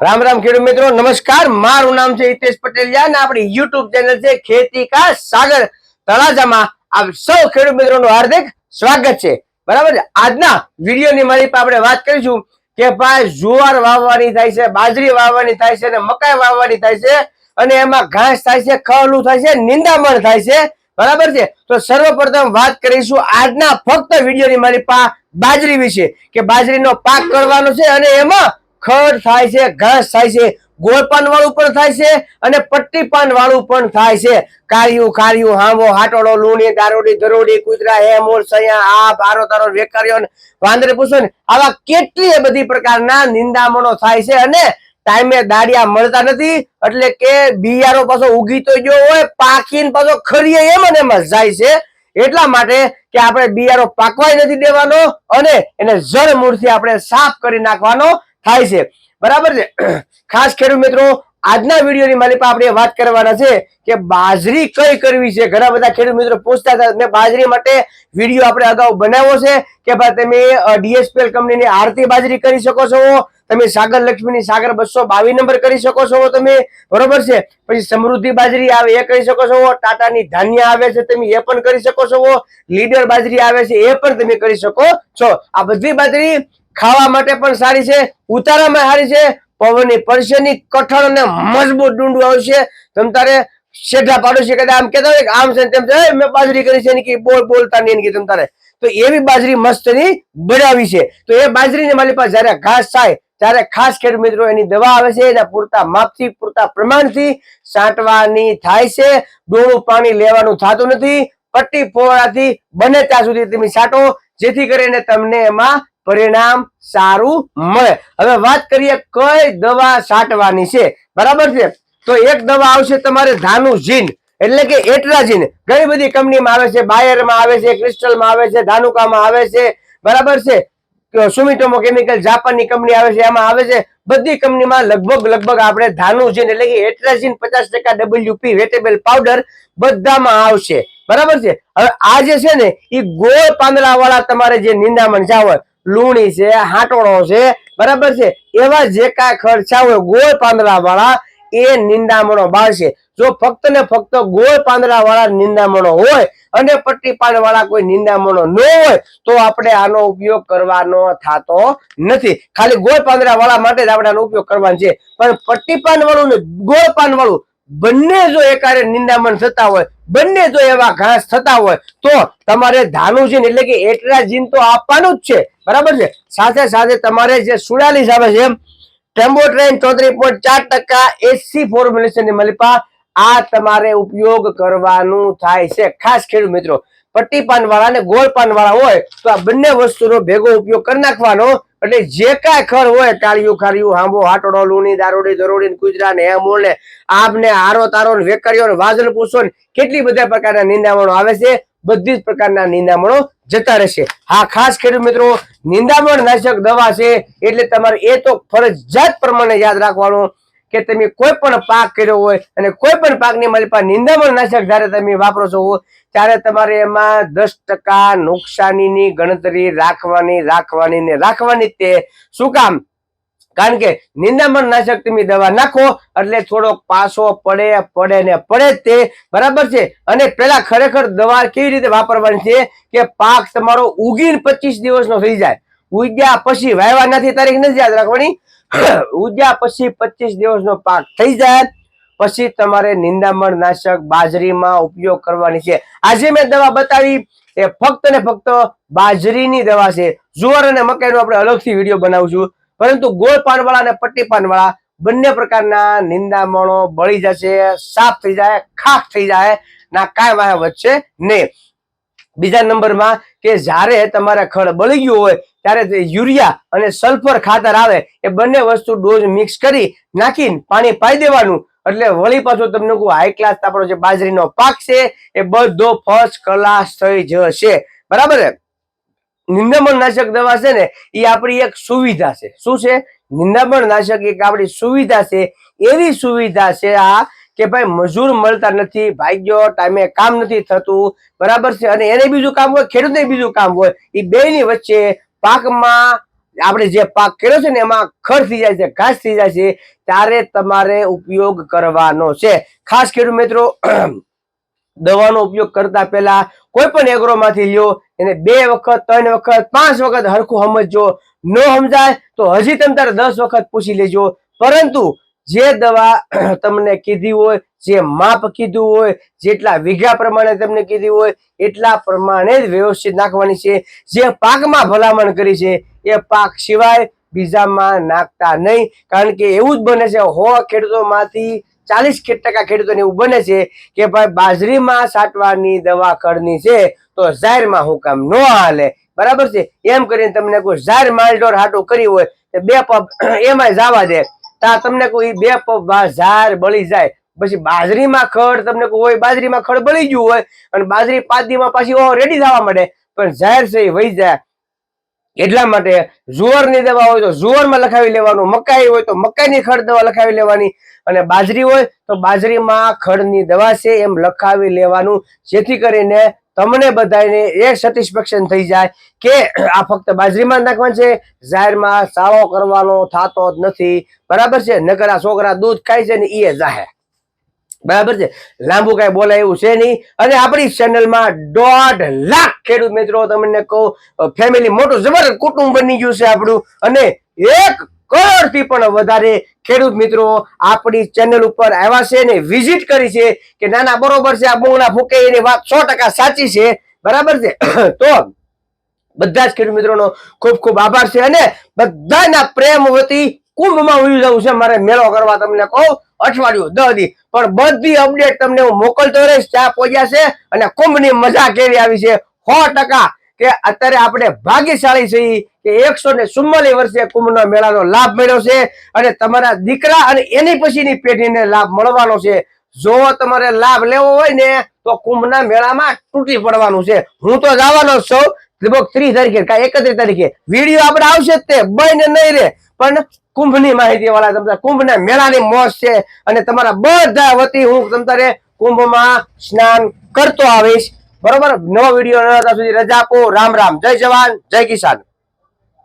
રામ રામ ખેડૂત મિત્રો, નમસ્કાર. મારું નામ છે હિતેશ પટેલિયા અને આપણી યુટ્યુબ ચેનલ છે ખેતી કા સાગર તળાજામાં આપ સૌ ખેડૂત મિત્રોનું હાર્દિક સ્વાગત છે. બરાબર આજના વિડીયોની મારી આપણે વાત કરીશું કે ભાઈ જુવાર વાવવાની થાય છે, બાજરી વાવવાની થાય છે અને મકાઈ વાવવાની થાય છે અને એમાં ઘાસ થાય છે ખવલું થાય છે, નિંદામણ થાય છે. બરાબર છે? તો સર્વપ્રથમ વાત કરીશું આજના ફક્ત વિડીયોની મારી પા, બાજરી વિશે કે બાજરીનો પાક કરવાનો છે અને એમાં ખડ થાય છે, ઘાસ થાય છે, ગોળપાન વાળું પણ થાય છે અને પટ્ટી પાન વાળું પણ થાય છે. કાર્યું કાર્યું હાંભો હાટોડો લૂણી, દારોડી દરોડી કૂતરા, હેમોર, સયા આ ભારો તારો, વેકારીઓ વાંદરે પૂછો આવા કેટલી બધી પ્રકારના નિંદામણો થાય છે અને ટાઈમે દાડિયા મળતા નથી, એટલે કે બિયારો પાછો ઉગી તો ગયો હોય પાકીને પાછો ખરીએ એમ અને એમ જાય છે. એટલા માટે કે આપણે બિયારો પાકવાય નથી દેવાનો અને એને જળ મૂળથી આપણે સાફ કરી નાખવાનો થાય છે. બરાબર છે? ખાસ ખેડૂત મિત્રો, આજના વિડીયોની પાસે આપણે વાત કરવાના છે કે બાજરી કઈ કરવી છે? ઘણા બધા ખેડૂત મિત્રો પૂછતા હતા મેં બાજરી માટે વીડિયો આપણે અગાઉ બનાવ્યો છે? કે ભાઈ તમે ડીએસપીએલ કંપનીની આરતી બાજરી કરી શકો છો? તમે સાગર લક્ષ્મીની સાગર બસો બાવીસ નંબર કરી શકો છો તમે? બરોબર છે? પછી સમૃદ્ધિ બાજરી આવે એ કરી શકો છો? ટાટાની ધાન્ય આવે છે તમે એ પણ કરી શકો છો? લીડર બાજરી આવે છે એ પણ તમે કરી શકો છો? આ બધી બાજરી ખાવા માટે પણ સારી છે, ઉતારામાં સારી છે, પવનની પરસેની કઠણ અને મજબૂત ડુંડું આવશે. તમ તારે શેઠા પાડોશી કદાચ આમ કહેતા હોય આમ છે તેમ છે મેં બાજરી કરી છે ને કે બોલ બોલતા નહીં એની તમ તારે. તો એવી બાજરી મસ્તની બનાવી છે. તો એ બાજરીને મારી પાસે જયારે ઘાસ થાય, ત્યારે ખાસ ખેડ મિત્રો, એની દવા આવે છે, એના પૂરતા માપથી, પૂરતા પ્રમાણથી છાંટવાની થાય છે. ડોળું પાણી લેવાનું થતું નથી. પટ્ટી ફોવાળાથી બને ત્યાં સુધી તમે છાંટો જેથી કરીને તમને એમાં પરિણામ સારું મળે. હવે વાત કરીએ કઈ દવા છાંટવાની છે. બરાબર છે? તો એક દવા આવશે તમારે ધાનું જીન એટલે કે એટ્રાજીન. ઘણી બધી કંપનીમાં આવે છે, બાયરમાં આવે છે, ક્રિસ્ટલમાં આવે છે, ધાનુકામાં આવે છે. બરાબર છે? સુમિટોમો કેમિકલ જાપાનની કંપની આવે છે એમાં આવે છે. બધી કંપનીમાં લગભગ લગભગ આપણે ધાનુજીન એટલે કે એટ્રાજીન પચાસ ટકા ડબલ્યુપી વેટેબલ પાવડર બધામાં આવશે. બરાબર છે? હવે આ જે છે ને એ ગોળ પાંદડા વાળા તમારે જે નિંદામણ જાવ લૂણી છે હાટોળો છે, બરાબર છે? એવા જે કાંઈ ખર્ચા હોય ગોળ પાંદડા વાળા એ નિંદામણો બાળશે. જો ફક્ત ને ફક્ત ગોળ પાંદડા વાળા નિંદામણો હોય અને પટ્ટી પાન કોઈ નિંદામણો ન હોય, તો આપણે આનો ઉપયોગ કરવાનો થતો નથી. ખાલી ગોળ પાંદડા વાળા માટે જ આપણે આનો ઉપયોગ કરવાનો છે. પણ પટ્ટી પાન ને ગોળ પાન બંને જો એકારે નિંદામણ થતા હોય, બંને જો એવા ઘાસ થતા હોય, તો તમારે ધાનુજીન એટલે કે એટ્રાજીન તો આપવાનું જ છે. બરાબર છે? સાથે સાથે તમારે જે સુડાલીસ આવે છે ટેમ્બોટ્રેન ચોત્રીસ પોઈન્ટ ચાર ટકા એસી ફોર્મ્યુલેશનની મલિપા આ તમારે ઉપયોગ કરવાનું થાય છે. ખાસ ખેડૂત મિત્રો પટ્ટી પાન વાળા અને ગોળ પાન વાળા હોય તો આ બંને વસ્તુનો ભેગો ઉપયોગ કરી નાખવાનો એટલે જે કાંઈ ખર હોય, કાળિયું ખારિયું હાંબો હાટોડો, લૂણી, દારોડી, દરોડી કુજરા ને હેમૂળ ને આબ ને હારો, તારો ને વેકરીઓ ને વાજલ પૂછો ને કેટલી બધા પ્રકારના નિંદામણો આવે છે? બધી જ પ્રકારના નિંદામણો જતા રહેશે. હા, ખાસ ખેડૂત મિત્રો, નિંદામણ નાશક દવા છે, એટલે તમારે એ તો ફરજિયાત પ્રમાણે યાદ રાખવાનું. કે તમે કોઈ પણ પાક કર્યો હોય અને કોઈ પણ પાકની મારી પાસે નિંદામણ નાશક જ્યારે તમે વાપરો છો, ત્યારે તમારે એમાં દસ ટકા નુકસાનીની ગણતરી રાખવાની રાખવાની ને રાખવાની તે. શું કામ? કારણ કે નિંદામણ નાશક તમે દવા નાખો, એટલે થોડોક પાસો પડે પડે ને પડે તે. બરાબર છે? અને પેલા ખરેખર દવા કેવી રીતે વાપરવાની છે કે પાક તમારો ઉગીને પચીસ દિવસનો થઈ જાય. ઉગ્યા પછી વાયવા નથી, તારીખ નથી યાદ રાખવાની. ઉગ્યા પછી પચીસ દિવસનો પાક થઈ જાય. પછી તમારે નિંદામણ નાશક બાજરીમાં ઉપયોગ કરવાની છે. આજે મેં દવા બતાવી, એ ફક્ત ને ફક્ત બાજરીની દવા છે. જુવાર અને મકાઈનો આપણે અલગથી વીડિયો બનાવશું પરંતુ ગોળ પાનવાળા અને પટ્ટી પાનવાળા બંને પ્રકારના નિંદામણો બળી જશે, સાફ થઈ જાય, ખાખ થઈ જાય, ના કાંઈ વાહ વચ્ચે નહીં. બીજા નંબરમાં કે જ્યારે તમારે ખડ બળી ગયું હોય ત્યારે યુરિયા અને સલ્ફર ખાતર આવે એ બંને વસ્તુ ડોઝ મિક્સ કરી નાખીને પાણી પાઈ દેવાનું. એટલે વળી પાછો તમને કહું હાઈ ક્લાસ આપણો જે બાજરીનો પાક છે, એ બધો ફર્સ્ટ ક્લાસ થઈ જશે. બરાબર નિંદામણ નાશક દવા છે ને, એ આપણી એક સુવિધા છે. શું છે? નિંદામણ નાશક એક આપણી સુવિધા છે. એવી સુવિધા છે આ કે ભાઈ મજૂર મળતા નથી, ભાગ્યો, ટાઈમે કામ નથી થતું. બરાબર છે? અને એને બીજું કામ હોય, ખેડૂતને બીજું કામ હોય, એ બે ની વચ્ચે પાકમાં આપણે જે પાક કર્યો છે ને, એમાં ખડ થઈ જાય છે, ઘાસ થઈ જાય છે, ત્યારે તમારે ઉપયોગ કરવાનો છે. ખાસ ખેડૂત મિત્રો, દવાનો ઉપયોગ કરતા પહેલા કોઈ પણ એગ્રોમાંથી લ્યો, એને બે વખત, ત્રણ વખત, પાંચ વખત હરખું સમજજો. ન સમજાય તો હજી તમે તારે દસ વખત પૂછી લેજો. પરંતુ જે દવા તમને કીધી હોય, જે માપ કીધું હોય, જેટલા વીઘા પ્રમાણે તમને કીધી હોય, એટલા પ્રમાણે જ વ્યવસ્થિત નાખવાની છે. જે પાકમાં ભલામણ કરી છે, એ પાક સિવાય બીજામાં નાખતા નહીં. કારણ કે એવું જ બને છે, હો ખેડૂતોમાંથી ચાલીસ ટકા ખેડૂતોને એવું બને છે કે ભાઈ બાજરીમાં છાંટવાની દવા ખડની છે, તો ઝાહેરમાં હું કામ ન હાલે. બરાબર છે? એમ કરીને તમને કોઈ જાહેર માલઢોર હાટું કરી હોય, તો બે પગ એમાંય જવા દે. તા તમને કોઈ બે ઝાર બળી જાય. પછી બાજરીમાં ખડ તમને કોઈ બાજરીમાં ખડ બળી ગયું હોય, અને બાજરી પાંચ દીમાં પાછી ઓ રેડી થવા માંડે. પણ જાહેર છે વહી જાય. એટલા માટે જુવારની દવા હોય તો જુવારમાં લખાવી લેવાનું, મકાઈ હોય તો મકાઈની ખડ દવા લખાવી લેવાની, અને બાજરી હોય તો બાજરીમાં ખડની દવા છે એમ લખાવી લેવાનું, જેથી કરીને તમને બધાને એ સેટિસ્ફેક્શન થઈ જાય કે આ ફક્ત બાજરીમાં નાખવાનું છે જાહેરમાં સાળો કરવાનો થતો જ નથી. બરાબર છે? નકર છોકરા દૂધ ખાય છે ને એ જાહે. બરાબર છે? લાંબુ કઈ બોલાય એવું છે નહીં. અને આપણી ચેનલમાં દોઢ લાખ ખેડૂત મિત્રો તમને કહું ફેમિલી મોટું જબરદસ્ત કુટુંબ બની ગયું છે આપણું. અને એક કરોડથી પણ વધારે ખેડૂત મિત્રો આપણી ચેનલ ઉપર આવ્યા છે ને વિઝિટ કરી છે કે ના ના બરોબર છે, આ બહુના ફૂકે એની વાત સો સાચી છે. બરાબર છે? તો બધા જ ખેડૂત મિત્રોનો ખૂબ ખૂબ આભાર છે અને બધાના પ્રેમ વતી કુંભમાં ઉઈ જવું છે. મારે મેળો કરવા તમને કહું, અઠવાડિયું દસ દી. પણ બધી અપડેટ તમને હું મોકલતો રહીશ. ચા પહોંચ્યા છે અને કુંભની મજા કેવી આવી છે? સો ટકા કે અત્યારે આપણે ભાગ્યશાળી છીએ કે એકસો ને ચુમ્માલીસ વર્ષે કુંભના મેળાનો લાભ મળ્યો છે અને તમારા દીકરા અને એની પછીની પેઢીને લાભ મળવાનો છે. જો તમારે લાભ લેવો હોય ને, તો કુંભના મેળામાં તૂટી પડવાનું છે. હું તો જવાનો છું, લગભગ ત્રીસ તારીખે કાંઈ એકત્રીસ તારીખે. વીડિયો આપણે આવશે જ તે, બને નહીં રે પણ કુંભની માહિતી વાળા તમને, કુંભના મેળાની મોજ છે અને તમારા બધા વતી હું તમારે કુંભમાં સ્નાન કરતો આવીશ. બરોબર? નવો વીડિયો ન હતા સુધી રજા આપો. રામ રામ. જય જવાન. જય કિસાન.